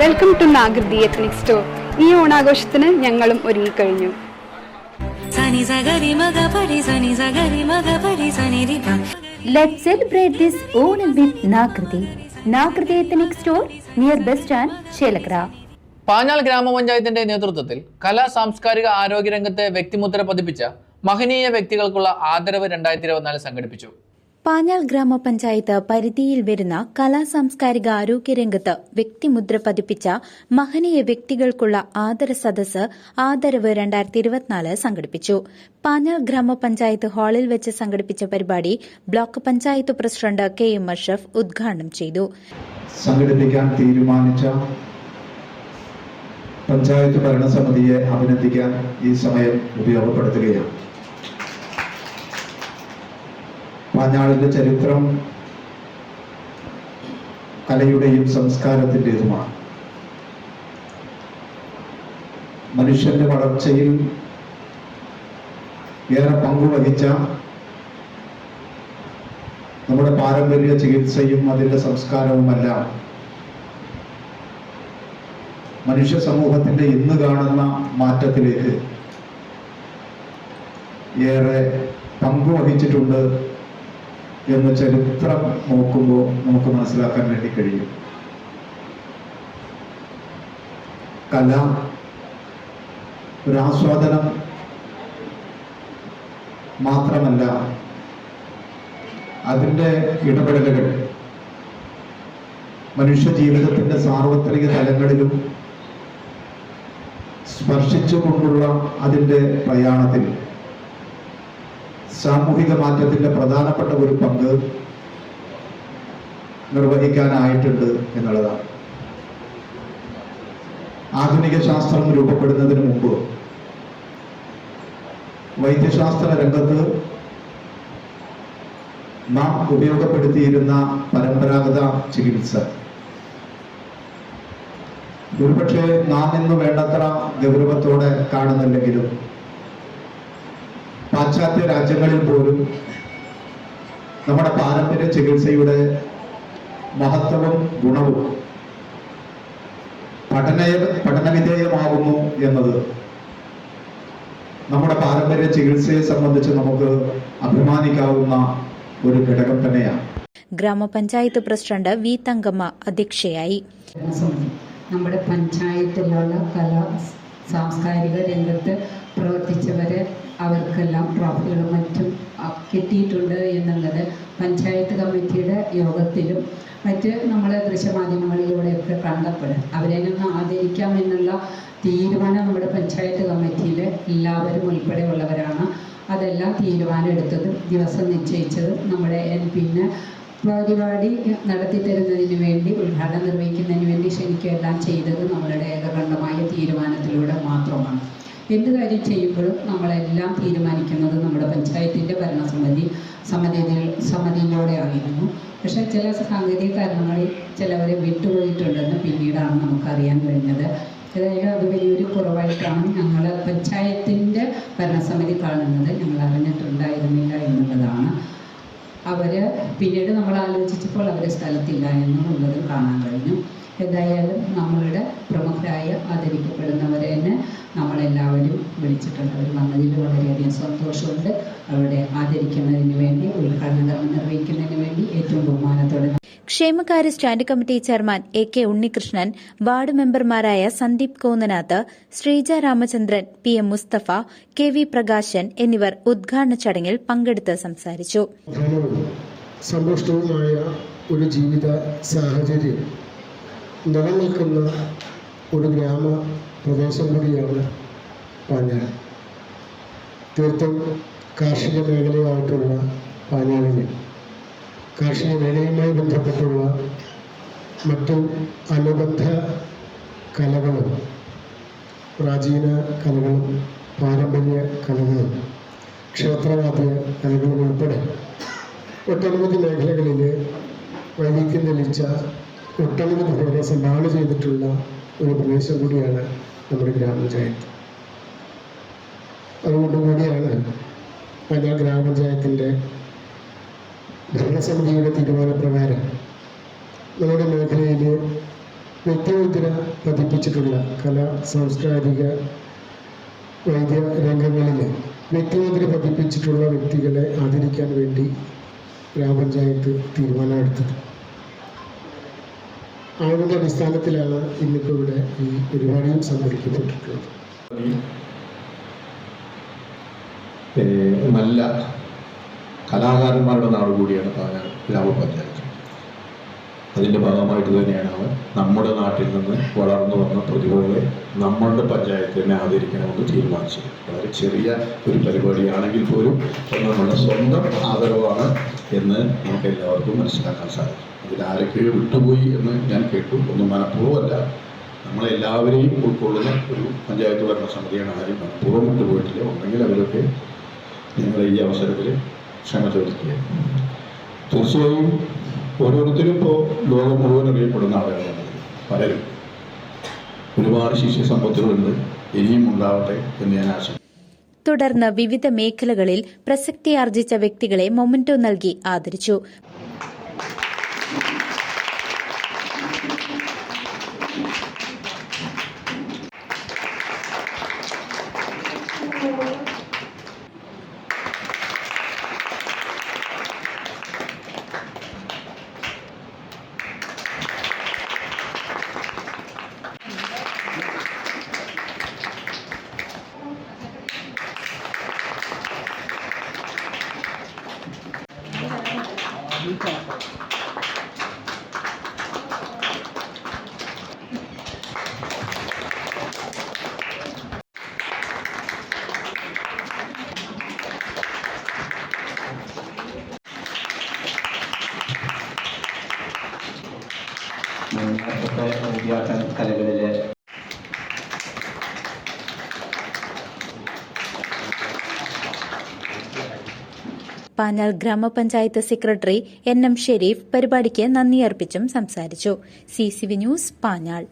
Welcome to Nagruthi ethnic store ഈ ഓണാഘോഷത്തിന് ഞങ്ങളും ഒരുങ്ങിക്കഴിഞ്ഞു സനി സഗരി മഗ പരി സനി സഗരി മഗ പരി സനി രി പ Let's celebrate this Onam with Nakriti. Nakriti Ethnic Store near bus stand, Chelakra. Panjal ഗ്രാമപഞ്ചായത്തിന്റെ നേതൃത്വത്തിൽ കലാ സാംസ്കാരിക ആരോഗ്യ രംഗത്തെ വ്യക്തിമുദ്ര പതിപ്പിച്ച മഹനീയ വ്യക്തികൾക്കുള്ള ആദരവ് രണ്ടായിരത്തി ഇരുപത്തിനാല് സംഘടിപ്പിച്ചു പാഞ്ഞാൾ ഗ്രാമപഞ്ചായത്ത് പരിധിയിൽ വരുന്ന കലാ സാംസ്കാരിക ആരോഗ്യരംഗത്ത് വ്യക്തിമുദ്ര പതിപ്പിച്ച മഹനീയ വ്യക്തികൾക്കുള്ള ആദര സദസ് ആദരവ് രണ്ടായിരത്തി ഇരുപത്തിനാല് സംഘടിപ്പിച്ചു. പാഞ്ഞാൾ ഗ്രാമപഞ്ചായത്ത് ഹാളിൽ വെച്ച് സംഘടിപ്പിച്ച പരിപാടി block panchayat president K M Ashaf ഉദ്ഘാടനം ചെയ്തു. സംഘടിപ്പിക്കാൻ തീരുമാനിച്ച പഞ്ചായത്ത് ഭരണസമിതിയെ അഭിനന്ദിക്കാൻ ഈ സമയം ഉപയോഗപ്പെടുത്തുകയാണ്. പാഞ്ഞാളിന്റെ ചരിത്രം കലയുടെയും സംസ്കാരത്തിന്റെതുമാണ്. മനുഷ്യന്റെ വളർച്ചയിൽ ഏറെ പങ്കുവഹിച്ച നമ്മുടെ പാരമ്പര്യ ചികിത്സയും അതിന്റെ സംസ്കാരവുമെല്ലാം മനുഷ്യ സമൂഹത്തിന്റെ ഇന്ന് കാണുന്ന മാറ്റത്തിലേക്ക് ഏറെ പങ്കുവഹിച്ചിട്ടുണ്ട് എന്ന് ചരിത്രം നോക്കുമ്പോൾ നമുക്ക് മനസ്സിലാക്കാൻ വേണ്ടി കഴിയും. കല ഒരു ആസ്വാദനം മാത്രമല്ല അതിന്റെ ഇടപെടലുകൾ മനുഷ്യ ജീവിതത്തിന്റെ സാർവത്രിക തലങ്ങളിലും സ്പർശിച്ചുകൊണ്ടുള്ള അതിന്റെ പ്രയാണത്തിൽ സാമൂഹിക മാറ്റത്തിന്റെ പ്രധാനപ്പെട്ട ഒരു പങ്ക് നിർവഹിക്കാനായിട്ടുണ്ട് എന്നുള്ളതാണ്. ആധുനിക ശാസ്ത്രം രൂപപ്പെടുന്നതിന് മുമ്പ് വൈദ്യശാസ്ത്ര രംഗത്ത് നാം ഉപയോഗപ്പെടുത്തിയിരുന്ന പരമ്പരാഗത ചികിത്സ. ഒരുപക്ഷെ നാം ഇന്ന് വേണ്ടത്ര ഗൗരവത്തോടെ കാണുന്നില്ലെങ്കിലും പാശ്ചാത്യ രാജ്യങ്ങളിൽ പോലും നമ്മുടെ പാരമ്പര്യ ചികിത്സയുടെ മഹത്വവും ഗുണവും പഠന പഠനവിധേയമാകുന്നു എന്നത് നമ്മുടെ പാരമ്പര്യ ചികിത്സയെ സംബന്ധിച്ച് നമുക്ക് അഭിമാനിക്കാവുന്ന ഒരു ഘടകം തന്നെയാണ്. ഗ്രാമപഞ്ചായത്ത് പ്രസിഡന്റ് വി തങ്കമ്മ അധ്യക്ഷയായി. നമ്മുടെ പഞ്ചായത്തിലുള്ള കലാ സാംസ്കാരിക രംഗത്ത് പ്രവർത്തിച്ചവരെ അവർക്കെല്ലാം ട്രോഫികളും മറ്റും കിട്ടിയിട്ടുണ്ട് എന്നുള്ളത് പഞ്ചായത്ത് കമ്മിറ്റിയുടെ യോഗത്തിലും മറ്റ് നമ്മൾ ദൃശ്യമാധ്യമങ്ങളിലൂടെയൊക്കെ കണ്ടപ്പോൾ അവരെ നിന്ന് ആദരിക്കാം എന്നുള്ള തീരുമാനം നമ്മുടെ പഞ്ചായത്ത് കമ്മിറ്റിയിൽ എല്ലാവരും ഉൾപ്പെടെയുള്ളവരാണ്. അതെല്ലാം തീരുമാനം എടുത്തതും ദിവസം നിശ്ചയിച്ചതും നമ്മുടെ പിന്നെ പരിപാടി നടത്തിത്തരുന്നതിന് വേണ്ടി ഉദ്ഘാടനം നിർവഹിക്കുന്നതിന് വേണ്ടി ക്ഷണിക്കുകയെല്ലാം ചെയ്തത് നമ്മളുടെ ഏകകണ്ഠമായ തീരുമാനത്തിലൂടെ മാത്രമാണ്. എന്ത് കാര്യം ചെയ്യുമ്പോഴും നമ്മളെല്ലാം തീരുമാനിക്കുന്നത് നമ്മുടെ പഞ്ചായത്തിന്റെ ഭരണസമിതി സമിതി സമിതിയിലൂടെ ആയിരുന്നു. പക്ഷേ ചില സാങ്കേതിക കാരണങ്ങളിൽ ചിലവരെ വിട്ടുപോയിട്ടുണ്ടെന്ന് പിന്നീടാണ് നമുക്കറിയാൻ കഴിഞ്ഞത്. അതായത് അത് വലിയൊരു കുറവായിട്ടാണ് ഞങ്ങൾ പഞ്ചായത്തിന്റെ ഭരണസമിതി കാണുന്നത്. ഞങ്ങൾ അറിഞ്ഞിട്ടുണ്ടായിരുന്നില്ല എന്നുള്ളതാണ്. അവർ പിന്നീട് നമ്മൾ ആലോചിച്ചപ്പോൾ അവരെ സ്ഥലത്തില്ല എന്നുള്ളതും കാണാൻ കഴിഞ്ഞു. എന്തായാലും നമ്മളുടെ പ്രമുഖരായ ആദരിക്കപ്പെടുന്നവരെ തന്നെ നമ്മളെല്ലാവരും വിളിച്ചിട്ടുണ്ട്. അവർ വന്നതിൽ വളരെയധികം സന്തോഷമുണ്ട്. അവരുടെ ആദരിക്കുന്നതിന് വേണ്ടി ഉദ്ഘാടന കർമ്മം നിർവഹിക്കുന്നതിന് വേണ്ടി ഏറ്റവും ബഹുമാനത്തോടെ ക്ഷേമകാര്യ stand committee chairman A K Unnikrishnan ward മെമ്പർമാരായ Sandeep Konnanath Sreeja Ramachandran P M Musthafa K V Prakashan എന്നിവർ ഉദ്ഘാടന ചടങ്ങിൽ പങ്കെടുത്ത് സംസാരിച്ചു. സന്തോഷവുമായ സമ്പുഷ്ടവുമായ ഒരു ജീവിത സാഹചര്യം. നിലനിൽക്കുന്ന ഒരു ഗ്രാമ പ്രദേശം കൂടിയാണ് പാഞ്ഞാട്. തീർത്തും കാർഷിക മേഖലയായിട്ടുള്ള പാഞ്ഞാടിന്. കാർഷിക മേഖലയുമായി ബന്ധപ്പെട്ടുള്ള മറ്റു അനുബന്ധ കലകളും പ്രാചീന കലകളും പാരമ്പര്യ കലകളും ക്ഷേത്രവാദ്യ കലകളും ഉൾപ്പെടെ ഒട്ടനവധി മേഖലകളിൽ വൈവിധ്യം തെളിയിച്ച ഒട്ടനവധി പേരെ സംഭാവന ചെയ്തിട്ടുള്ള ഒരു പ്രദേശം കൂടിയാണ് നമ്മുടെ ഗ്രാമപഞ്ചായത്ത്. അതുകൊണ്ട് കൂടിയാണ് പഞ്ചാബ് ഗ്രാമപഞ്ചായത്തിന്റെ ഭരണസമിതിയുടെ തീരുമാനപ്രകാരം നമ്മുടെ മേഖലയിൽ വ്യക്തിമുദ്ര പതിപ്പിച്ചിട്ടുള്ള കലാ സാംസ്കാരിക വൈദ്യ രംഗങ്ങളിൽ വ്യക്തിമുദ്ര പതിപ്പിച്ചിട്ടുള്ള വ്യക്തികളെ ആദരിക്കാൻ വേണ്ടി ഗ്രാമപഞ്ചായത്ത് തീരുമാനമെടുത്തത്. അതിന്റെ അടിസ്ഥാനത്തിലാണ് ഇന്നിപ്പോൾ ഇവിടെ ഈ പരിപാടിയും സംഘടിപ്പിക്കപ്പെട്ടിട്ടുള്ളത് നല്ല കലാകാരന്മാരുടെ നാട് കൂടിയാണ് പറഞ്ഞാൽ ഗ്രാമപഞ്ചായത്ത്. അതിന്റെ ഭാഗമായിട്ട് തന്നെയാണ് നമ്മുടെ നാട്ടിൽ നിന്ന് വളർന്നു വന്ന പ്രതിഭകളെ നമ്മളുടെ പഞ്ചായത്ത് തന്നെ ആദരിക്കണമെന്ന് തീരുമാനിച്ചത്. വളരെ ചെറിയ ഒരു പരിപാടിയാണെങ്കിൽ പോലും നമ്മുടെ സ്വന്തം ആദരവാണ് എന്ന് നമുക്ക് എല്ലാവർക്കും മനസ്സിലാക്കാൻ സാധിക്കും. അതിൽ ആരൊക്കെയോ വിട്ടുപോയി എന്ന് ഞാൻ കേട്ടു. ഒന്നും മനഃപൂർവമല്ല. നമ്മളെല്ലാവരെയും ഉൾക്കൊള്ളുന്ന ഒരു പഞ്ചായത്ത് ഭരണ സമിതിയാണ് ആരും മനഃപൂർവം വിട്ടുപോയിട്ടില്ല. ഉണ്ടെങ്കിൽ അവരൊക്കെ ഞങ്ങൾ ഈ അവസരത്തിൽ ക്ഷമ ചോദിക്കുക തീർച്ചയായും ഓരോരുത്തരും ഇപ്പോൾ ലോകം മുഴുവൻ അറിയപ്പെടുന്ന ആളുകളാണ് പലരും. ഒരുപാട് ശിഷ്യ സമ്പത്തുകളുണ്ട്. ഇനിയും ഉണ്ടാവട്ടെ എന്ന് ഞാൻ ആശംസിക്കുന്നു തുടർന്ന് വിവിധ മേഖലകളിൽ പ്രസക്തിയാർജിച്ച വ്യക്തികളെ മൊമന്റോ നൽകി ആദരിച്ചു. മുന്നേറ്റത്തെ വിദ്യാഭ്യാസ കലകളിലെ പാഞ്ഞാൽ ഗ്രാമപഞ്ചായത്ത് സെക്രട്ടറി എൻ എം ഷെരീഫ് പരിപാടിക്ക് നന്ദി അർപ്പിച്ചും സംസാരിച്ചു. C news Panjal.